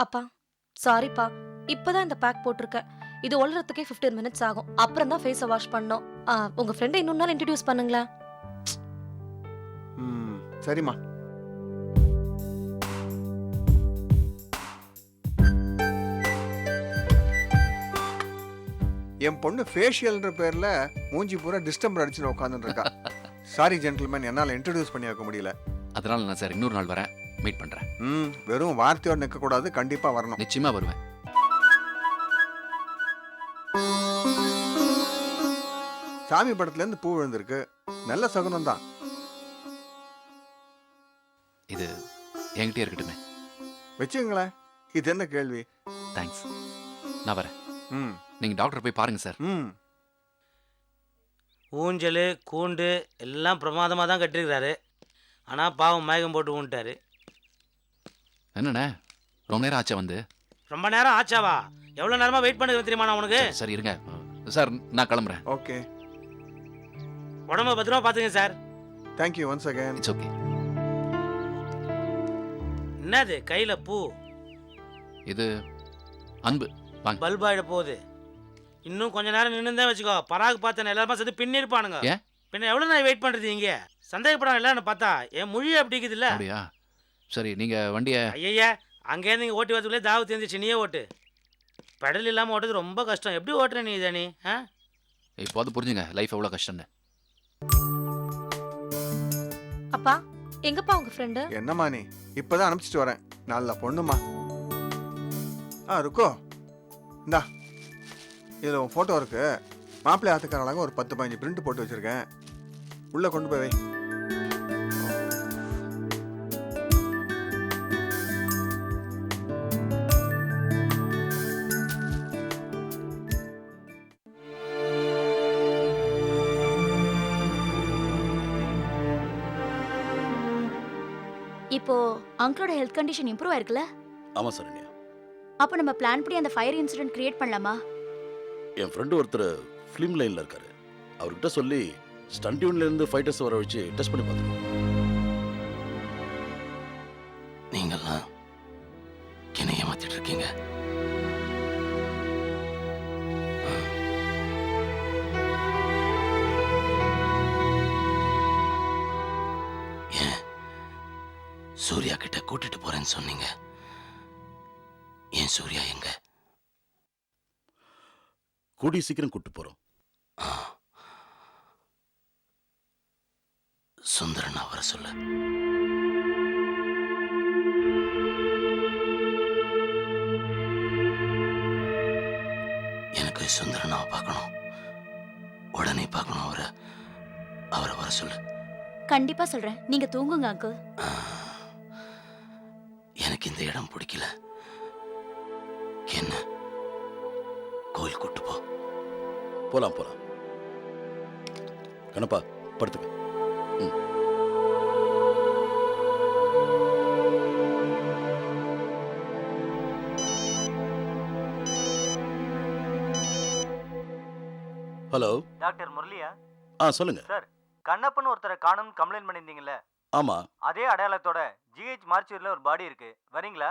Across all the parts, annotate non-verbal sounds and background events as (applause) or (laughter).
அப்பா சாரிப்பா இப்பதான் இந்த பேக் போட்டிருக்கேன் இது ஒழுறதுக்கே 15 மினிட்ஸ் ஆகும். அப்புறம் தான் ஃபேஸை வாஷ் பண்ணோம் ஆ, உங்க ஃப்ரெண்டை இன்னொரு நாள் இன்ட்ரடியூஸ் பண்ணுங்களேன். ம் சரிம்மா. என் பொண்ணு ஃபேஷியல்ன்ற பேர்ல மூஞ்சி பூரா டிஸ்டம்பர் அடிச்சுன்னு உட்காந்துட்டு இருக்கா. சாரி ஜென்டில்மேன் என்னால் இன்ட்ரடியூஸ் பண்ணி வைக்க முடியல. அதனால நான் சார் இன்னொரு நாள் வரேன். மீட் பண்றேன். ம் வெறும் வார்த்தையோடு நிற்கக்கூடாது கண்டிப்பாக வரணும். நிச்சயமா வருவேன். சாமி படத்துலேருந்து பூ விழுந்திருக்கு. நல்ல சகுனம் தான் இது என்கிட்டயே இருக்கட்டுமே. வச்சுங்களேன் இது என்ன கேள்வி? தேங்க்ஸ் நான் வரேன். ம். நீங்க டாக்டர் போய் பாருங்க சார். ம். ஊஞ்சல் கூண்டு எல்லாம் பிரமாதமாக தான் கட்டிருக்கிறாரு. ஆனால் பாவம் மயக்கம் போட்டு ஊன்ட்டாரு என்னண்ணே? ரொம்ப நேரம் ஆச்சா வந்து? ரொம்ப நேரம் ஆச்சாவா? எவ்வளோ நேரமாக வெயிட் பண்ணுறது தெரியுமா நான் உனக்கு? சரி, இருங்க. சார் நான் கிளம்புறேன். ஓகே. உடம்ப பத்திரமா பார்த்துங்க sir. Thank you once again it's okay என்னது கையில் பூ? இது அன்பு. பல்ப் ஆகிட போகுது. இன்னும் கொஞ்ச நேரம் நின்று வச்சுக்கோ. பராக் பார்த்தேன் எல்லாருமே சேர்த்து பின்னிருப்பானுங்க ஏன்? பின்ன எவ்வளோ நான் வெயிட் பண்ணுறது இங்கே? சந்தேகப்படம் இல்லைன்னு பார்த்தா? என் மொழி அப்படி இருக்குதுல்ல? அப்படியா? சரி நீங்க வண்டியை ஐயா அங்கேருந்து இங்கே ஓட்டி வரதுக்குள்ளே தாவு தெரிஞ்சிச்சு நீயே ஓட்டு. பெடல் இல்லாமல் ஓட்டுறது ரொம்ப கஷ்டம். எப்படி ஓட்டுற நீ இதை நீ ஆ? இப்போது புரிஞ்சுங்க லைஃப் எவ்வளோ கஷ்டம்னு. அப்பா எங்கப்பா உங்க ஃப்ரெண்டு என்னம்மா நீ? இப்பதான் அனுப்பிச்சிட்டு வரேன். நல்ல பொண்ணுமா ஆ இருக்கோ இந்தா. இதில் உன் ஃபோட்டோ இருக்கு. மாப்பிள்ளை ஆத்துக்காரலாக ஒரு பத்து பதினஞ்சு பிரிண்ட் போட்டு வச்சிருக்கேன். உள்ளே கொண்டு போய் வை. இப்போ அங்கிளோட ஹெல்த் கண்டிஷன் இம்ப்ரூவ் ஆயிருக்குல்ல? ஆமாம் சரண்யா அப்போ நம்ம பிளான் படி அந்த ஃபயர் இன்சிடென்ட் கிரியேட் பண்ணலாமா? என் ஃப்ரெண்டு ஒருத்தர் ஃபிலிம் லைனில் இருக்காரு. அவர்கிட்ட சொல்லி ஸ்டண்ட் இருந்து ஃபைட்டர்ஸ் வர வச்சு டெஸ்ட் பண்ணி பார்த்துருக்கோம். சூர்யா கிட்ட கூட்டிட்டு போறேன்னு சொன்னீங்க. ஏன் சூர்யா எங்க? கூடிய சீக்கிரம் கூட்டு போறோம். சுந்தரன் வர சொல்ல. எனக்கு சுந்தரனாவை பார்க்கணும். உடனே பார்க்கணும் அவரை. அவரை வர சொல்லு. கண்டிப்பா சொல்றேன். நீங்க தூங்குங்க அங்கிள் ஆ, எனக்கு இந்த இடம் பிடிக்கல. என்ன? கோயில் கூட்டு போ. போலாம் போலாம். கணப்பா படுத்துக்க. ம். ஹலோ. டாக்டர் முரளியா? ஆ சொல்லுங்க. சார் கண்ணப்பன் ஒருத்தரை காணும் கம்ப்ளைண்ட் பண்ணியிருந்தீங்கல்ல. ஆமா. அதே அடையாளத்தோட ஜிஹெச் மார்ச்சூரில் ஒரு பாடி இருக்கு. வரீங்களா?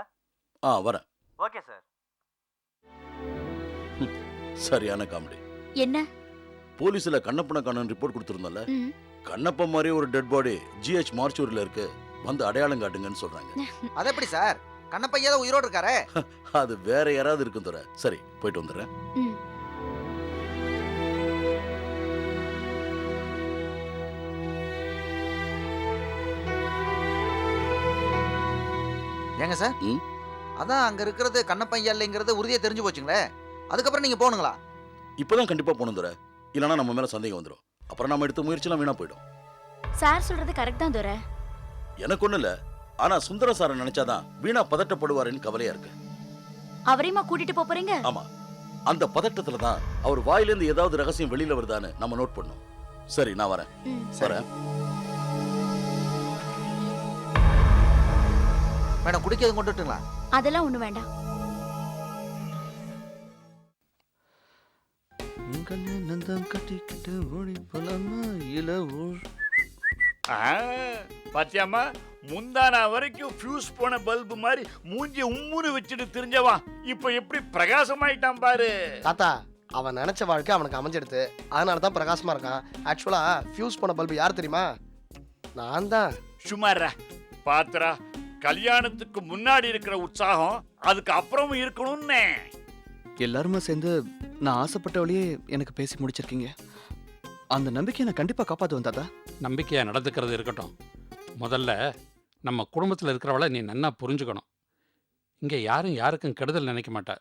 ஆ வரேன். ஓகே சார் சரியான காமெடி என்ன? போலீஸ்ல கண்ணப்பன காணும் ரிப்போர்ட் கொடுத்துருந்தோம்ல. ம், கண்ணப்ப மாதிரி ஒரு டெட் பாடி ஜிஹெச் மார்ச்சூரில் இருக்கு. வந்து அடையாளம் காட்டுங்கன்னு சொல்றாங்க. (laughs) அது எப்படி சார் கண்ணப்பையா தான் உயிரோடு இருக்காரே? (laughs) அது வேற யாராவது இருக்கும் தர. சரி போயிட்டு வந்துடுறேன். ம். ஏங்க சார்? அதான் அங்க இருக்கிறது கண்ணப்பையா இல்லைங்கிறது உறுதியா தெரிஞ்சு போச்சுங்களே. அதுக்கப்புறம் நீங்க போகணுங்களா? இப்பதான் கண்டிப்பா போகணும் தர. இல்லைன்னா நம்ம மேல சந்தேகம் வந்துடும் அப்புறம் நம்ம எடுத்த முயற்சிலாம் வீணா போயிடும். சார் சொல்றது கரெக்ட் தான் துரை. எனக்கு ஒண்ணும் இல்ல. ஆனா சுந்தர சாரை நினைச்சாதான் வீணா பதட்டப்படுவாருன்னு கவலையா இருக்கு. அவரையுமா கூட்டிட்டு போறீங்க? ஆமா. அந்த பதட்டத்துல தான் அவர் வாயிலிருந்து ஏதாவது ரகசியம் வெளியில வருதான்னு நம்ம நோட் பண்ணோம். சரி நான் வரேன். வரேன். மேடம் குடிக்கிறது கொண்டு விட்டுங்களா அதெல்லாம் ஒண்ணு வேண்டாம். நந்தம் கட்டிக்கிட்டு ஓடி போலாமா இல்ல ஊர் ஆ, பாத்தியாம்மா முந்தானா வரைக்கும் ஃபியூஸ் போன பல்பு மாதிரி மூஞ்சி உம்முன்னு வச்சுட்டு தெரிஞ்சவன் இப்ப எப்படி பிரகாசமாயிட்டான் பாரு. தாத்தா அவன் நினைச்ச வாழ்க்கை அவனுக்கு அமைஞ்சிடுது அதனால தான் பிரகாசமா இருக்கான். ஆக்சுவலா ஃபியூஸ் பண்ண பல்பு யார் தெரியுமா? நான் தான். சுமாரா பாத்துரா கல்யாணத்துக்கு முன்னாடி இருக்கிற உற்சாகம் அதுக்கு அப்புறமும் இருக்கணும்னே. எல்லாருமே சேர்ந்து நான் ஆசைப்பட்ட வழியே எனக்கு பேசி முடிச்சிருக்கீங்க. அந்த நம்பிக்கையை நான் கண்டிப்பா காப்பாத்துவேன் தாத்தா. நம்பிக்கையாக நடந்துக்கிறது இருக்கட்டும். முதல்ல நம்ம குடும்பத்தில் இருக்கிறவளை நீ நன்னா புரிஞ்சுக்கணும். இங்கே யாரும் யாருக்கும் கெடுதல் நினைக்க மாட்டா.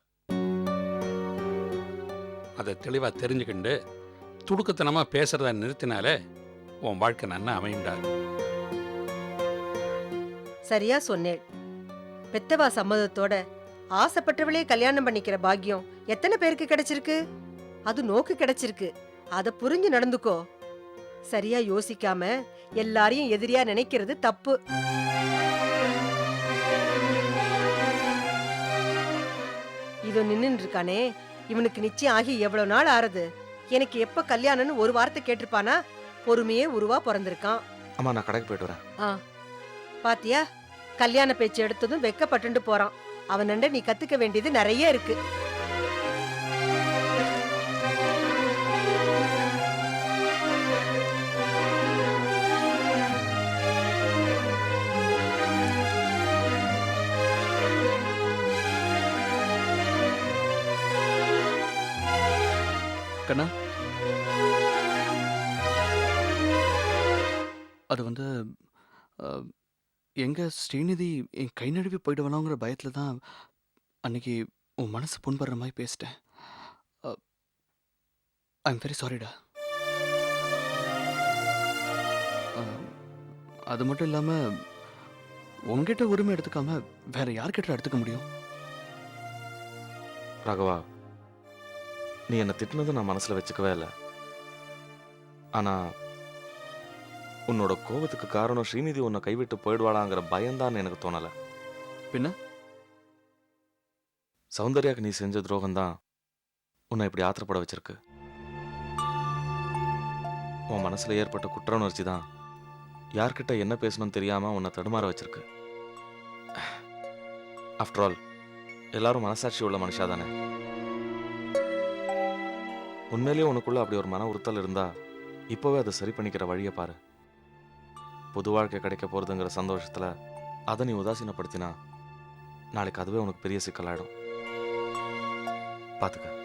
அதை தெளிவாக தெரிஞ்சுக்கிண்டு துடுக்கத்தனமாக பேசுறத நிறுத்தினாலே உன் வாழ்க்கை நன்னா அமையும்டா. சரியா சொன்னேன் பெத்தவா சம்மதத்தோட ஆசைப்பட்டவளே கல்யாணம் பண்ணிக்கிற பாக்கியம் எத்தனை பேருக்கு கிடைச்சிருக்கு? அது நோக்கு கிடைச்சிருக்கு. அத புரிஞ்சு நடந்துக்கோ. சரியா யோசிக்காம எல்லாரையும் எதிரியா நினைக்கிறது தப்பு. இதோ நின்னுட்டு இருக்கானே இவனுக்கு நிச்சயம் ஆகி எவ்வளவு நாள் ஆறுது? எனக்கு எப்ப கல்யாணம்னு ஒரு வார்த்தை கேட்டிருப்பானா? பொறுமையே உருவா பிறந்திருக்கான். அம்மா நான் கடைக்கு போயிட்டு வரேன். ஆ. பாத்தியா? கல்யாண பேச்சு எடுத்ததும் வெக்கப்பட்டுண்டு போறான். அவனண்ட நீ கத்துக்க வேண்டியது நிறைய இருக்கு. கண்ணா. அது வந்து எங்க ஸ்ரீநிதி என் கை நழுவி போயிடுவானோங்கிற பயத்தில் தான் அன்னைக்கு உன் மனசு புண்படுற மாதிரி பேசிட்டேன். ஐ எம் வெரி சாரிடா அது மட்டும் இல்லாமல் உங்ககிட்ட உரிமை எடுத்துக்காம வேற யார்கிட்ட எடுத்துக்க முடியும்? ராகவா நீ என்னை திட்டினதை நான் மனசில் வச்சுக்கவே இல்லை. ஆனால் உன்னோட கோபத்துக்கு காரணம் ஸ்ரீநிதி உன்னை கைவிட்டு போயிடுவாளாங்கிற பயம்தான் எனக்கு தோணல. பின்ன? சௌந்தர்யாக்கு நீ செஞ்ச துரோகம் தான் உன்னை இப்படி ஆத்திரப்பட வச்சிருக்கு. உன் மனசுல ஏற்பட்ட குற்ற உணர்ச்சி தான் யார்கிட்ட என்ன பேசணும்னு தெரியாம உன்னை தடுமாற வச்சிருக்கு. ஆஃப்டர் ஆல் எல்லாரும் மனசாட்சி உள்ள மனுஷா தானே உண்மையிலேயே உனக்குள்ள அப்படி ஒரு மன உறுத்தல் இருந்தா இப்போவே அதை சரி பண்ணிக்கிற வழியை பாரு. புது வாழ்க்கை கிடைக்க போகிறதுங்கிற சந்தோஷத்தில் அதை நீ உதாசீனப்படுத்தினா நாளைக்கு அதுவே உனக்கு பெரிய சிக்கலாயிடும். பார்த்துக்க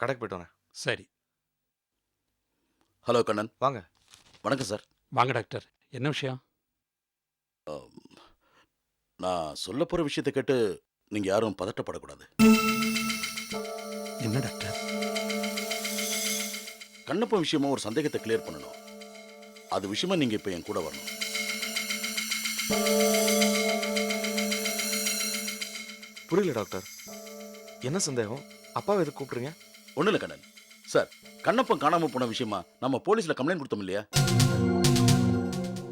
கடைக்கு போயிட்டு வரேன். சரி. ஹலோ கண்ணன். வாங்க. வணக்கம் சார். வாங்க டாக்டர். என்ன விஷயம்? நான் சொல்ல போற விஷயத்தை கேட்டு நீங்க யாரும் பதட்டப்படக்கூடாது. என்ன டாக்டர்? கண்ணப்பன் விஷயமா ஒரு சந்தேகத்தை கிளியர் பண்ணணும். அது விஷயமா நீங்க இப்ப என் கூட வரணும். புரியல டாக்டர். என்ன சந்தேகம்? அப்பாவை எதுக்கு கூப்பிடுறீங்க? ஒண்ணு இல்ல கண்ணன். சார் கண்ணப்பன் காணாம போன விஷயமா நம்ம போலீஸ்ல கம்ப்ளைண்ட் கொடுத்தோம் இல்லையா?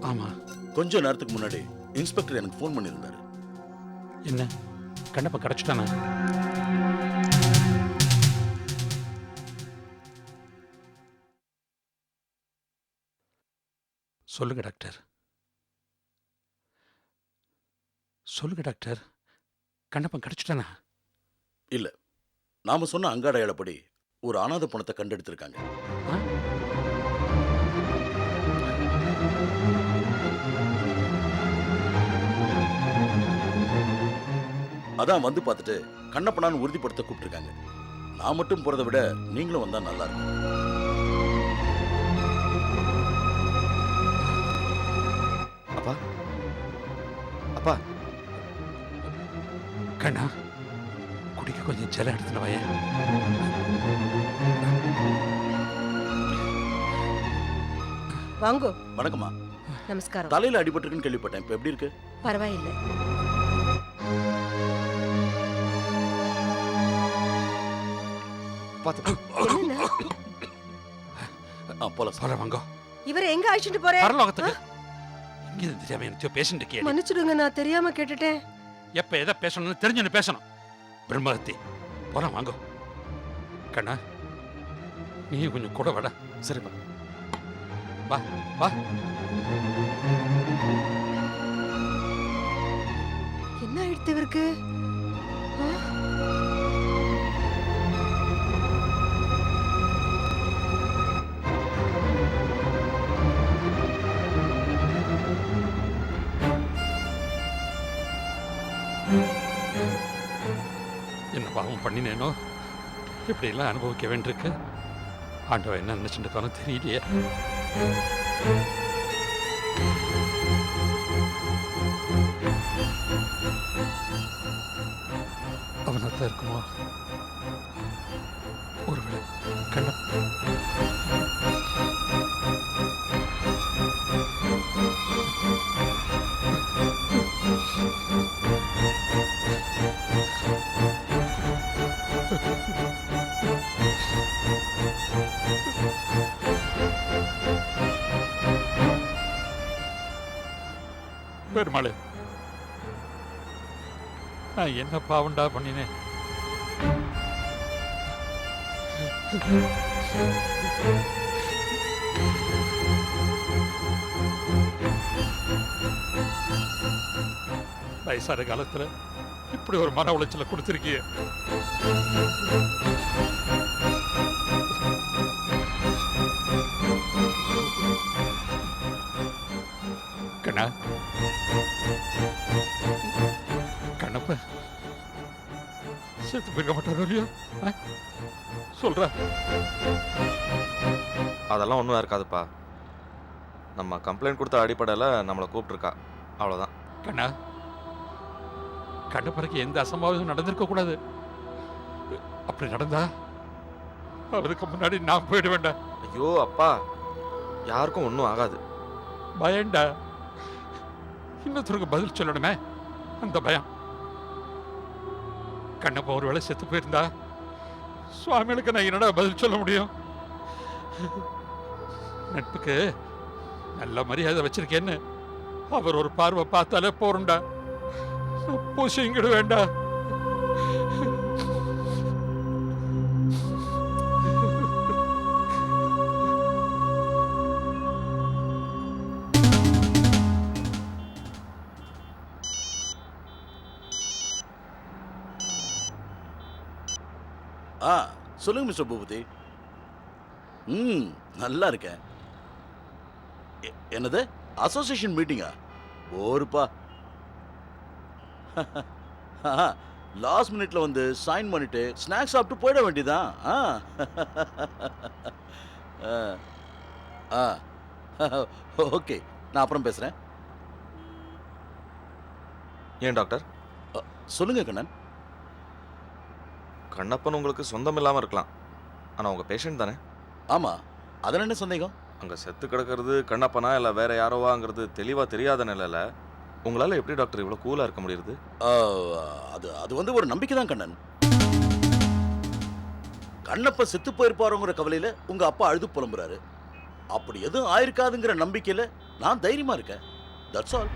ஆமா. கொஞ்ச நேரத்துக்கு முன்னாடி இன்ஸ்பெக்டர் எனக்கு ஃபோன் பண்ணியிருந்தாரு. என்ன? கண்ணப்ப கிடச்சிட்டானா? சொல்லுங்க டாக்டர். சொல்லுங்க டாக்டர். கண்ணப்பன் கிடச்சிட்டானா? நாம சொன்ன அங்காடையாளப்படி ஒரு அனாதை பணத்தை கண்டெடுத்திருக்காங்க. அதான் வந்து பார்த்துட்டு கண்ணப்பனான்னு உறுதிப்படுத்த கூப்பிட்டுருக்காங்க. நான் மட்டும் போகிறத விட நீங்களும் வந்தால் நல்லா இருக்கும். அப்பா. அப்பா. கண்ணா. குடிக்க கொஞ்சம் ஜலம் எடுத்துட்டு வாயேன். வாங்கோ. வணக்கம்மா. நமஸ்காரம். தலையில அடிபட்டிருக்குன்னு கேள்விப்பட்டேன். இப்போ எப்படி இருக்கு? பரவாயில்லை. பார்த்து. போலாம் போற வாங்கோ. இவரை எங்க அழைச்சிட்டு போறேன் பரலோகத்துக்கு. இங்க தெரியாம எனக்கு மன்னிச்சிடுங்க நான் தெரியாம கேட்டுட்டேன். எப்ப எதை பேசணும்னு தெரிஞ்சுன்னு பேசணும். பிரம்மஹத்தி போலாம் வாங்கோ. கண்ணா நீ கொஞ்சம் கூட வட. சரிப்பா வா. வா என்ன ஆயிடுத்து இவருக்கு? பாவம் பண்ணினேனோ? இப்படி எல்லாம் அனுபவிக்க வேண்டியிருக்கு. ஆண்டவன் என்ன நினைச்சுட்டு தெரியலையே. அவனாத்தான் இருக்குமா? ஒருவேளை கண்ணா பெருமாளே நான் என்ன பாவண்டா பண்ணினேன்? வயசான காலத்துல இப்படி ஒரு மன உளைச்சல கொடுத்துருக்கிய. கண்ணப்ப செத்து போயிருக்க மாட்டாரோ இல்லையோ? சொல்றா. அதெல்லாம் ஒன்றும் இருக்காதுப்பா. நம்ம கம்ப்ளைண்ட் கொடுத்த அடிப்படையில் நம்மளை கூப்பிட்ருக்கா அவ்வளோதான் கண்ணா கண்ணப்பருக்கு எந்த அசம்பாவிதம் நடந்திருக்க கூடாது. அப்படி நடந்தா அவருக்கு முன்னாடி நான் போயிட வேண்டாம் ஐயோ அப்பா யாருக்கும் ஒன்றும் ஆகாது. பயம்டா இன்னொருத்தருக்கு பதில் சொல்லணுமே? அந்த பயம். கண்ணப்பா ஒரு வேளை செத்து போயிருந்தா சுவாமிகளுக்கு நான் என்னடா பதில் சொல்ல முடியும்? நட்புக்கு நல்ல மரியாதை வச்சிருக்கேன்னு அவர் ஒரு பார்வை பார்த்தாலே போறண்டா பூசிங்கிட வேண்டாம் ஆ சொல்லுங்க மிஸ்டர் பூபதி. ம் நல்லா இருக்கேன். என்னது? அசோசியேஷன் மீட்டிங்கா ஓருப்பா. (laughs) லாஸ்ட் மினிட்ல வந்து சைன் பண்ணிட்டு ஸ்நாக்ஸ் சாப்பிட்டு போயிட வேண்டியதான் (laughs) ஆ. ஆ. (laughs) ஓகே நான் அப்புறம் பேசுறேன். ஏன் டாக்டர்? சொல்லுங்க கண்ணன். கண்ணப்பன் உங்களுக்கு சொந்தம் இல்லாமல் இருக்கலாம். ஆனால் உங்கள் பேஷண்ட் தானே? ஆமா. அதில் என்ன சந்தேகம்? அங்கே செத்து கிடக்கிறது கண்ணப்பனா இல்லை வேற யாரோவாங்கிறது தெளிவாக தெரியாத நிலையில் உங்களால் எப்படி டாக்டர் இவ்வளோ கூலாக இருக்க முடியுது? அது அது வந்து ஒரு நம்பிக்கை தான் கண்ணன். கண்ணப்ப செத்து போயிருப்பாருங்கிற கவலையில உங்க அப்பா அழுது புலம்புறாரு. அப்படி எதுவும் ஆயிருக்காதுங்கிற நம்பிக்கையில நான் தைரியமா இருக்கேன். தட்ஸ் ஆல்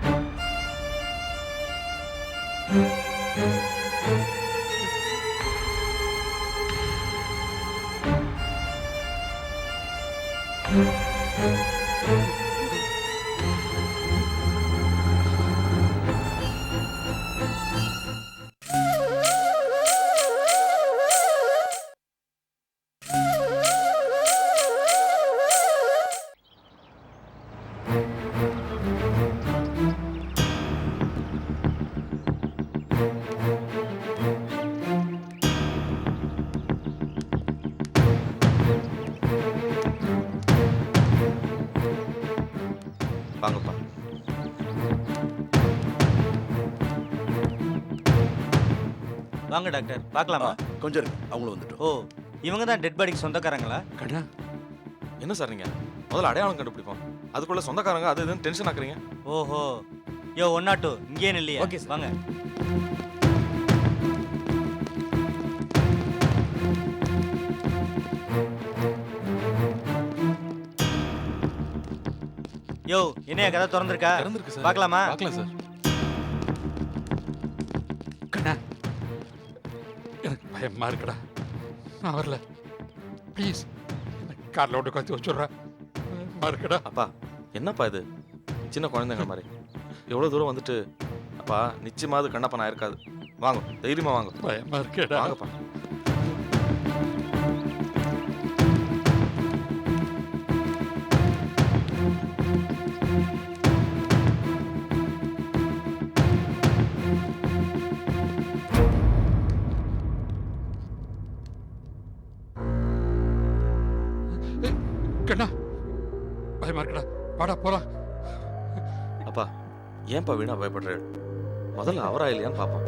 வாங்க டாக்டர். பார்க்கலாமா? கொஞ்சம் இருங்க அவங்களும் வந்துட்டோம். ஓ இவங்க தான் டெட் பாடிக்கு சொந்தக்காரங்களா? கண்ணா என்ன சார் நீங்க? முதல்ல அடையாளம் கண்டுபிடிப்போம். அதுக்குள்ள சொந்தக்காரங்க அது இதுன்னு டென்ஷன் ஆக்குறீங்க. ஓஹோ. யோ ஒன் நாட் டூ இங்கேயே இல்லையா sir. வாங்க. யோ என்னையா கதை திறந்திருக்கா? திறந்திருக்கு சார். பார்க்கலாமா? பார்க்கலாம் சார். எனக்கு பயமா இருக்குடா. நான் வரல. ப்ளீஸ் காரில் விட்டு கத்தி வச்சுட்றேன். பயமா இருக்குடா. அப்பா என்னப்பா இது? சின்ன குழந்தைங்க மாதிரி. எவ்வளோ தூரம் வந்துட்டு அப்பா நிச்சயமாவது கண்ணப்பா நான் இருக்காது வாங்க தைரியமா வாங்க. பயமா இருக்கேடா. வாங்கப்பா. கண்ணா. பயமா இருக்கடா. வாடா போலாம். அப்பா ஏன்பா வீணா பயப்படுற? முதல்ல அவரா இல்லையான்னு பார்ப்போம்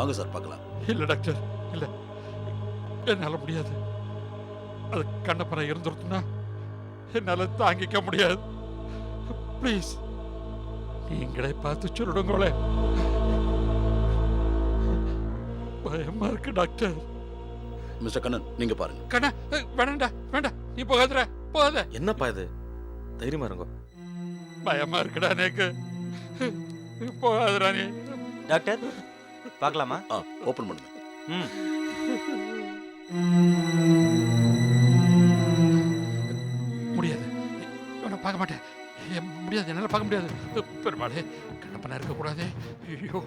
வாங்க சார் பார்க்கலாம். இல்ல டாக்டர் இல்ல. என்னால முடியாது. அது கண்ணப்பனை இருந்துருத்துனா என்னால தாங்கிக்க முடியாது. ப்ளீஸ் நீங்களே பார்த்து சொல்லிடுங்களே பயமா இருக்கு டாக்டர். மிஸ்டர் கண்ணன் நீங்க பாருங்க. கண்ணா அஹ், வேணாம்டா வேண்டாம் நீ போகாதடா போகாத. என்னப்பா இது? தைரியமா இருங்க. பயமா இருக்குடா எனக்கு. போகாதடா நீ. டாக்டர் பார்க்கலாமா? ஆ ஓப்பன் பண்ணுங்க. முடியாது. நான் பார்க்க மாட்டேன். முடியாது. என்னால் பார்க்க முடியாது. பெருமாளே கண்ணப்பனா இருக்கக்கூடாது ஐயோ.